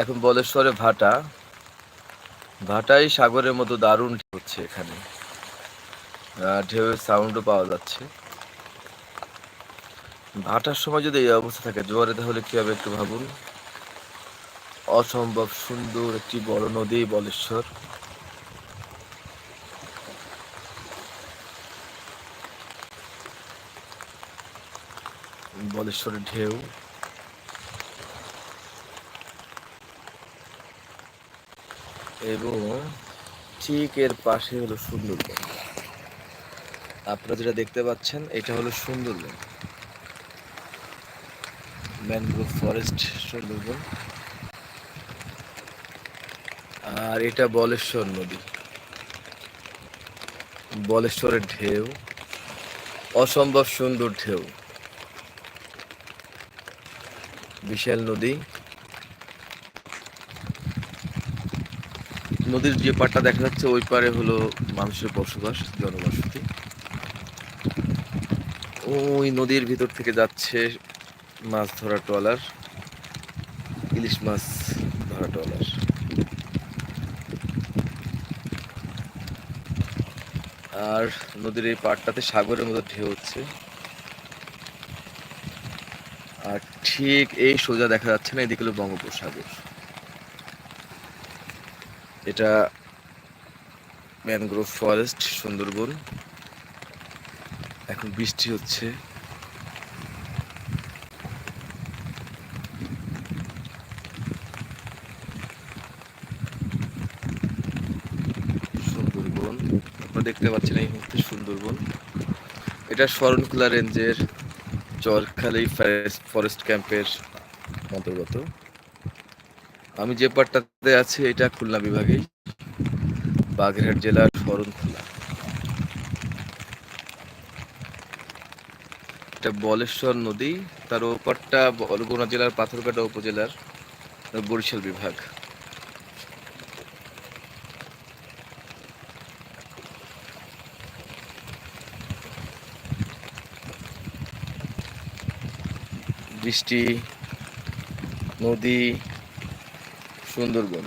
এখন বলেশ্বরে ভাটা। ভাটাই সাগরের মতো দারুণ হচ্ছে এখানে। ঢেউয়ের সাউন্ডও পাওয়া যাচ্ছে। ভাটার সময় যদি এই অবস্থা থাকে, জোয়ারে, তাহলে কি হবে একটু ভাবুন? অসম্ভব সুন্দর একটি বড় নদী, বলেশ্বর। বলেশ্বরের ঢেউ। এবং ঠিক এর পাশে হলো সুন্দরবন। আপনারা যেটা দেখতে পাচ্ছেন, এটা হলো সুন্দরবন। Mangrove forest Sundarban. আর এটা বলেশ্বর নদী। বলেশ্বরের ঢেউ। অসম্ভব সুন্দর ঢেউ। বিশাল নদী। নদীর যে পাড়টা দেখা যাচ্ছে, ওই পারে হলো মানুষের বসবাস, জনবসতি। ওই নদীর ভিতর থেকে যাচ্ছে মাছ ধরা ট্রলার, ইলিশ মাছ ধরা ট্রলার। আর নদীর এই পাড়টাতে সাগরের মতো ঢেউ হচ্ছে। আর ঠিক এই সোজা দেখা যাচ্ছে না, এদিকে হলো বঙ্গোপসাগর। এটা ম্যানগ্রোভ ফরেস্ট, সুন্দরবন। এখন বৃষ্টি হচ্ছে। সুন্দরবন, আপনারা দেখতে পাচ্ছেন এই মুহূর্তে সুন্দরবন। এটা শরণখোলা রেঞ্জের চরখালি ফরেস্ট ক্যাম্পের অন্তর্গত। আমি যে পাটটাতে আছি, এটা খুলনা বিভাগেই। বাগেরহাট জেলার শরণখোলা এটা বলেশ্বর নদী, তার ওপারটা বরগুনা জেলার, পাথরঘাটা উপজেলার, বরিশাল বিভাগ। বৃষ্টি, নদী সুন্দরবন।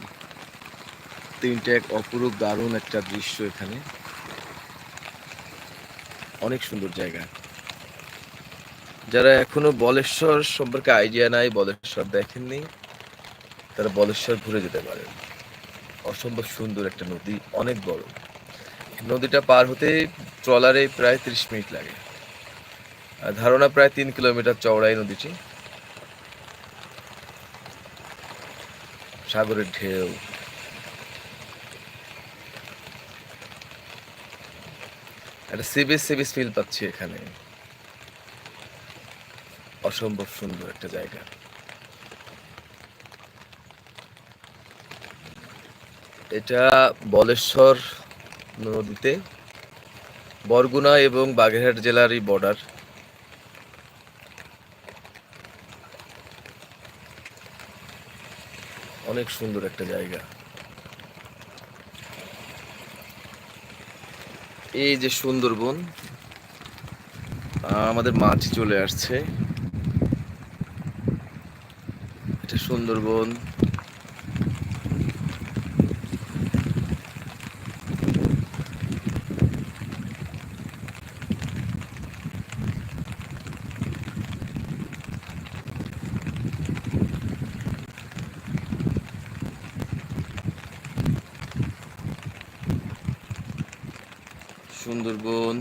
তিনটে এক অপরূপ দারুণ একটা দৃশ্য এখানে। অনেক সুন্দর জায়গা। যারা এখনও বলেশ্বর সম্পর্কে আইডিয়া নাই, বলেশ্বর দেখেননি, তারা বলেশ্বর ঘুরে যেতে পারেন। অসম্ভব সুন্দর একটা নদী, অনেক বড়। নদীটা পার হতে ট্রলারে প্রায় ত্রিশ মিনিট লাগে। ধারণা প্রায় তিন কিলোমিটার চওড়াই নদীটি। সাগরের ঢেউ। একটা সিবিস সিবিস ফিল পাচ্ছি এখানে। অসম্ভব সুন্দর একটা জায়গা। এটা বলেশ্বর নদীতে, বরগুনা এবং বাগেরহাট জেলারই বর্ডার অনেক সুন্দর একটা জায়গা। এই যে সুন্দরবন আমাদের মাছ চলে আসছে। এটা সুন্দরবন। সুন্দরবন,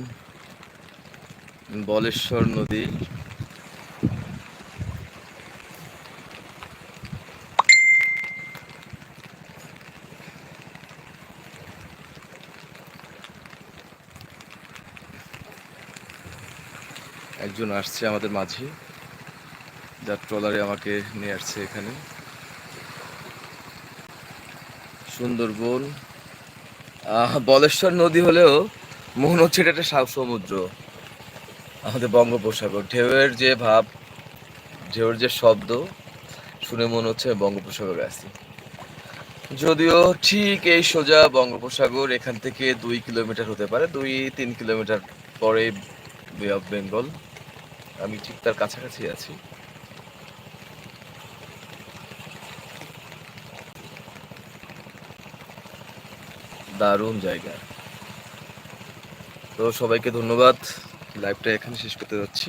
বলেশ্বর নদী। একজন আসছে আমাদের মাঝে, যার ট্রলারে আমাকে নিয়ে আসছে এখানে। সুন্দরবন বলেশ্বর নদী হলেও মন হচ্ছে এটা একটা সমুদ্র আমাদের বঙ্গোপসাগর। ঢেউয়ের যে ভাব, ঢেউয়ের যে শব্দ, শুনে মনে হচ্ছে বঙ্গোপসাগরে আছি। যদিও ঠিক এই সোজা বঙ্গোপসাগর এখান থেকে দুই কিলোমিটার হতে পারে, দুই, তিন কিলোমিটার পরে বে অফ বেঙ্গল আমি ঠিক তার কাছাকাছি আছি। দারুণ জায়গা। তো সবাইকে ধন্যবাদ। লাইভটা এখানে শেষ করতে যাচ্ছি।